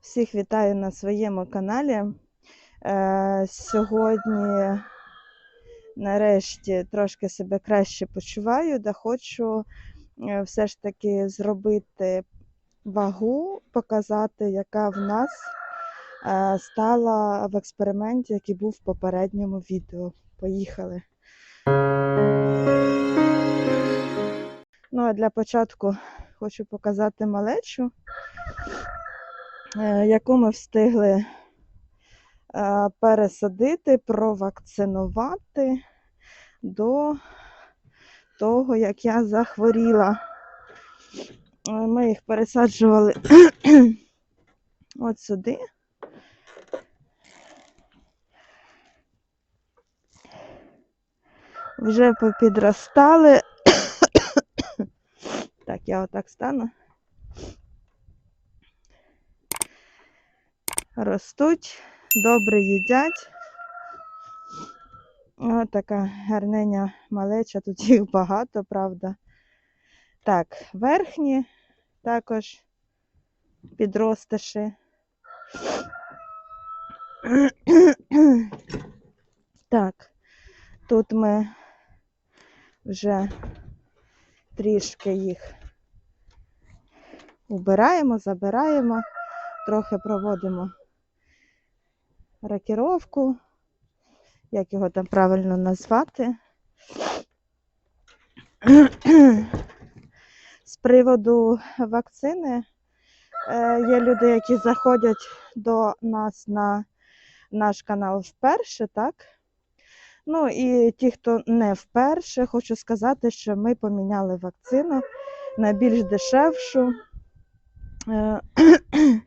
Всіх вітаю на своєму каналі. Е, сьогодні, нарешті, трошки себе краще почуваю, да хочу е, все ж таки зробити вагу, показати, яка в нас е, стала в експерименті, який був в попередньому відео. Поїхали. Ну, а для початку хочу показати малечу яку ми встигли е, пересадити, провакцинувати до того, як я захворіла. Е, Ми їх пересаджували от сюди. Вже попідростали. Так, я отак стану. Ростуть, добре їдять. Ось така гарненя малеча, тут їх багато, правда. Так, верхні також підростиші. Так, тут ми вже трішки їх убираємо, забираємо, трохи проводимо рокіровку, як його там правильно назвати. З приводу вакцини е, є люди, які заходять до нас на наш канал вперше, так? Ну і ті, хто не вперше, хочу сказати, що ми поміняли вакцину на більш дешевшу. Е,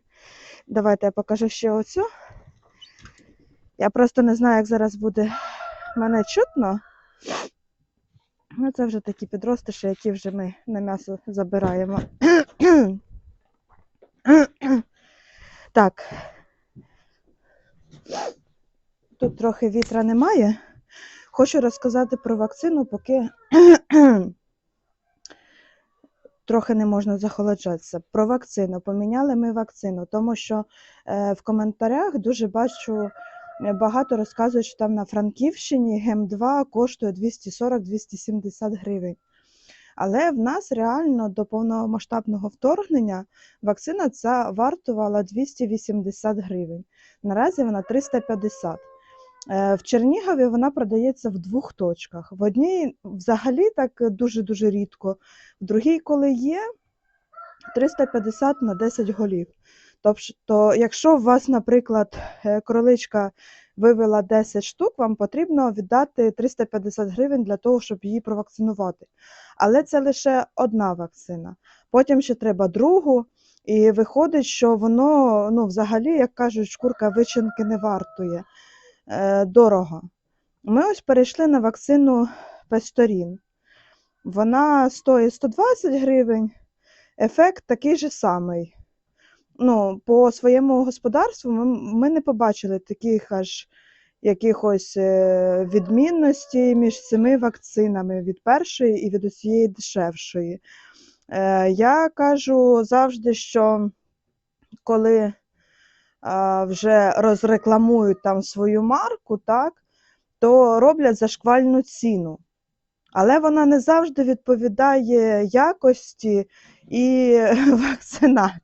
Давайте я покажу ще оцю. Я просто не знаю, як зараз буде мене чутно. Ну, це вже такі підростиші, які вже ми на м'ясо забираємо. Так. Тут трохи вітра немає. Хочу розказати про вакцину, поки трохи не можна захолоджатися. Про вакцину. Поміняли ми вакцину, тому що е, в коментарях дуже бачу. Багато розказують, що там на Франківщині ГЕМ-2 коштує 240-270 гривень. Але в нас реально до повномасштабного вторгнення вакцина ця вартувала 280 гривень. Наразі вона 350. Е, В Чернігові вона продається в двох точках. В одній взагалі так дуже-дуже рідко, в другій, коли є, 350 на 10 голів. Тобто, якщо у вас, наприклад, е, кроличка вивела 10 штук, вам потрібно віддати 350 гривень для того, щоб її провакцинувати. Але це лише одна вакцина. Потім ще треба другу, і виходить, що воно, ну, взагалі, як кажуть, шкурка вичинки не вартує е, дорого. Ми ось перейшли на вакцину Песторін. Вона стоїть 120 гривень, ефект такий же самий ну, по своєму господарству ми, ми не побачили таких аж якихось е, відмінностей між цими вакцинами від першої і від усієї дешевшої. Е, Я кажу завжди, що коли вже розрекламують там свою марку, так, то роблять за шквальну ціну. Але вона не завжди відповідає якості і вакцинації.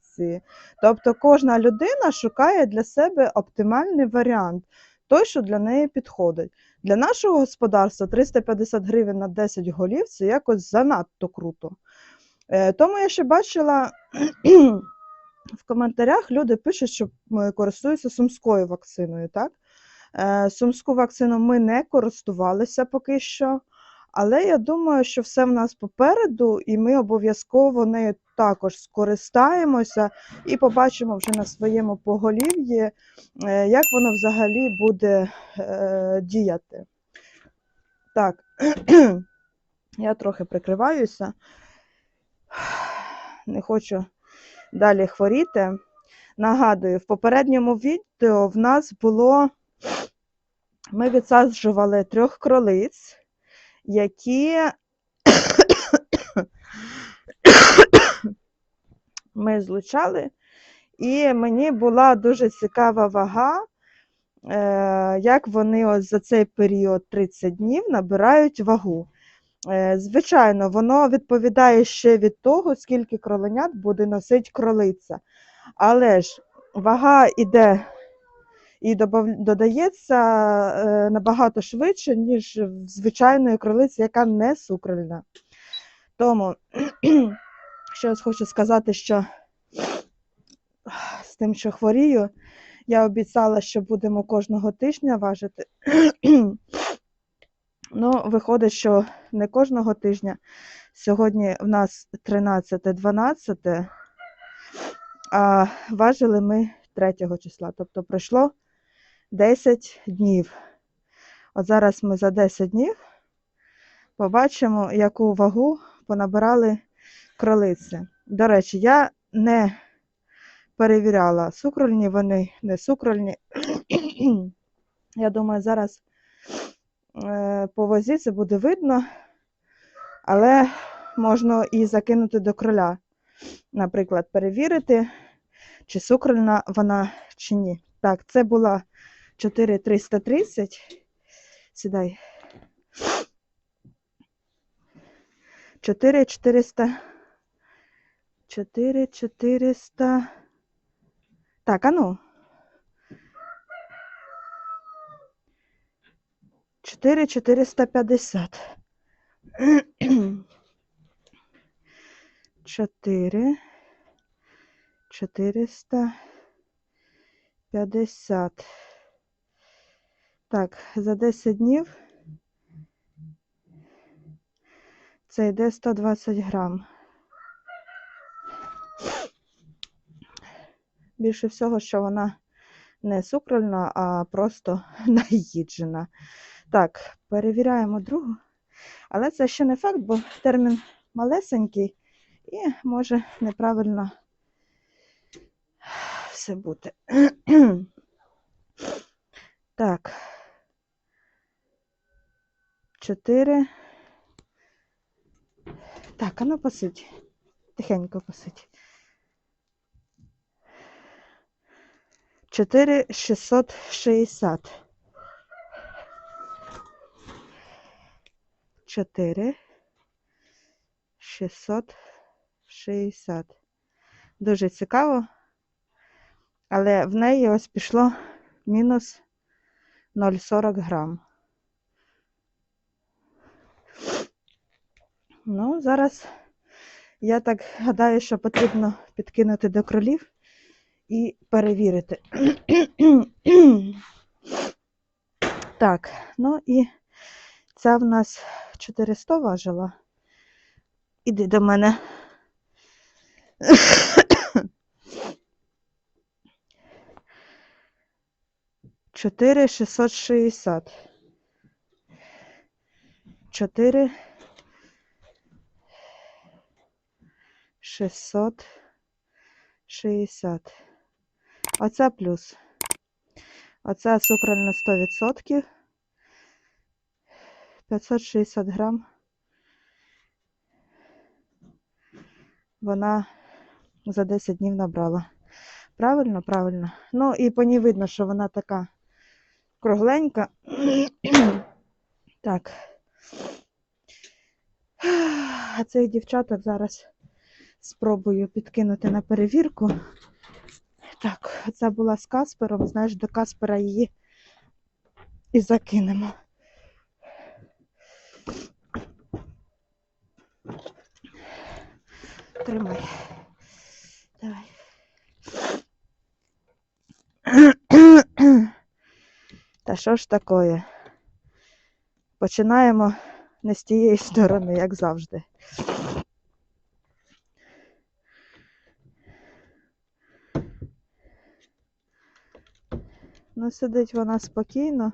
Тобто кожна людина шукає для себе оптимальний варіант, той, що для неї підходить. Для нашого господарства 350 гривень на 10 голів це якось занадто круто. Е, Тому я ще бачила в коментарях люди пишуть, що користуються сумською вакциною. Так? Е, Сумську вакцину ми не користувалися поки що. Але я думаю, що все в нас попереду, і ми обов'язково нею також скористаємося і побачимо вже на своєму поголів'ї, е, як воно взагалі буде е, діяти. Так, я трохи прикриваюся, не хочу далі хворіти. Нагадую, в попередньому відео в нас було, ми відсаджували трьох кролиць які ми злучали І мені була дуже цікава вага, е, як вони ось за цей період 30 днів набирають вагу. Е, Звичайно, воно відповідає ще від того, скільки кроленят буде носити кролиця. Але ж вага іде і додається е, набагато швидше, ніж в звичайної кролиці, яка не сукрольна. Тому ще раз хочу сказати, що з тим, що хворію, я обіцяла, що будемо кожного тижня важити. Ну, виходить, що не кожного тижня. Сьогодні в нас 13-12, а важили ми 3 числа. Тобто пройшло 10 днів. От зараз ми за 10 днів побачимо, яку вагу понабирали кролиці. До речі, я не перевіряла, сукрольні вони, не сукрольні. Я думаю, зараз е, по вазі це буде видно, але можна і закинути до кроля. Наприклад, перевірити, чи сукрольна вона, чи ні. Так, це була 4330. Сідай. 4400. 4400. Так, а ну. 4450. 4 450. Так, за 10 днів це йде 120 грам. Більше всього, що вона не сукрольна, а просто наїджена. Так, перевіряємо другу. Але це ще не факт, бо термін малесенький і може неправильно все бути. Так. Чотири. Так, а ну посидь. Тихенько посидь. 4660. 4 660. Дуже цікаво. Але в неї ось пішло мінус 0,40 грам. Ну, зараз я так гадаю, що потрібно підкинути до кролів і перевірити. Так, ну і ця в нас 400 важила. Іди до мене. Чотири шістсот шістдесят. Чотири шістсот шістдесят. Оце плюс. Оце сукрольне 100%. 560 грам. Вона за 10 днів набрала. Правильно, правильно. Ну і по ній видно, що вона така кругленька. так. А цих дівчаток зараз спробую підкинути на перевірку. Так, це була з Каспером. Знаєш, до Каспера її і закинемо. Тримай. Давай. Та що ж такое? Починаємо не з тієї сторони, як завжди. Ну, сидить вона спокійно.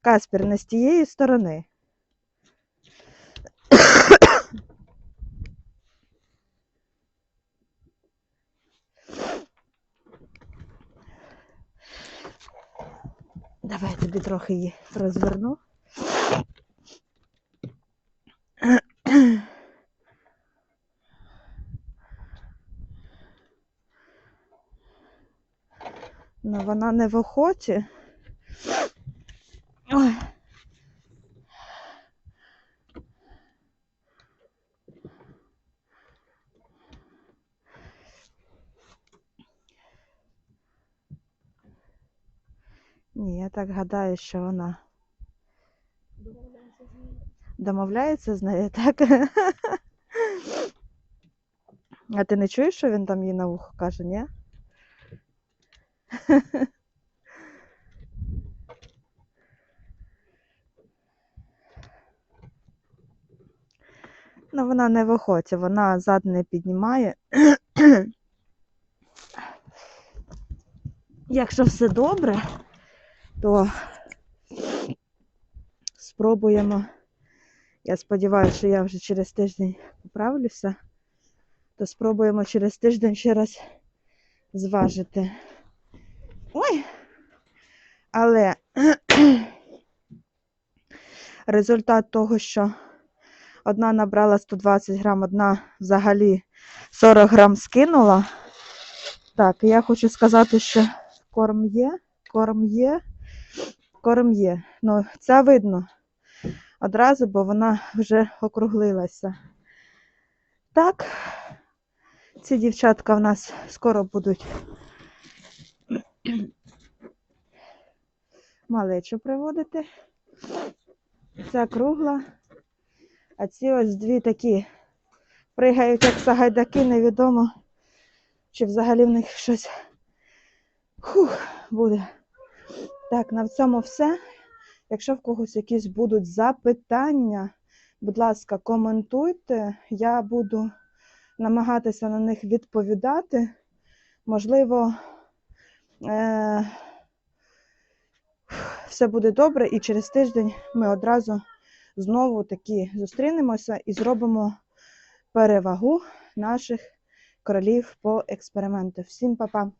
Каспер, не з тієї сторони. Давай я тобі трохи її розверну. Ну, вона не в охоті. Ой. Ні, я так гадаю, що вона домовляється з нею, так? А ти не чуєш, що він там їй на вухо каже, ні? Ну, вона не в охоті, вона зад не піднімає. Якщо все добре, то спробуємо. Я сподіваюся, що я вже через тиждень поправлюся, то спробуємо через тиждень ще раз зважити. Ой! Але результат того, що одна набрала 120 грам, одна взагалі 40 грам скинула. Так, я хочу сказати, що корм є, корм є, корм є. Ну, це видно одразу, бо вона вже округлилася. Так, ці дівчатка в нас скоро будуть малечу приводити. Ця кругла. А ці ось дві такі пригають, як сагайдаки, невідомо, чи взагалі в них щось Фух, буде. Так, на цьому все. Якщо в когось якісь будуть запитання, будь ласка, коментуйте. Я буду намагатися на них відповідати. Можливо, е- все буде добре, і через тиждень ми одразу знову таки зустрінемося і зробимо перевагу наших королів по експерименту. Всім па-па!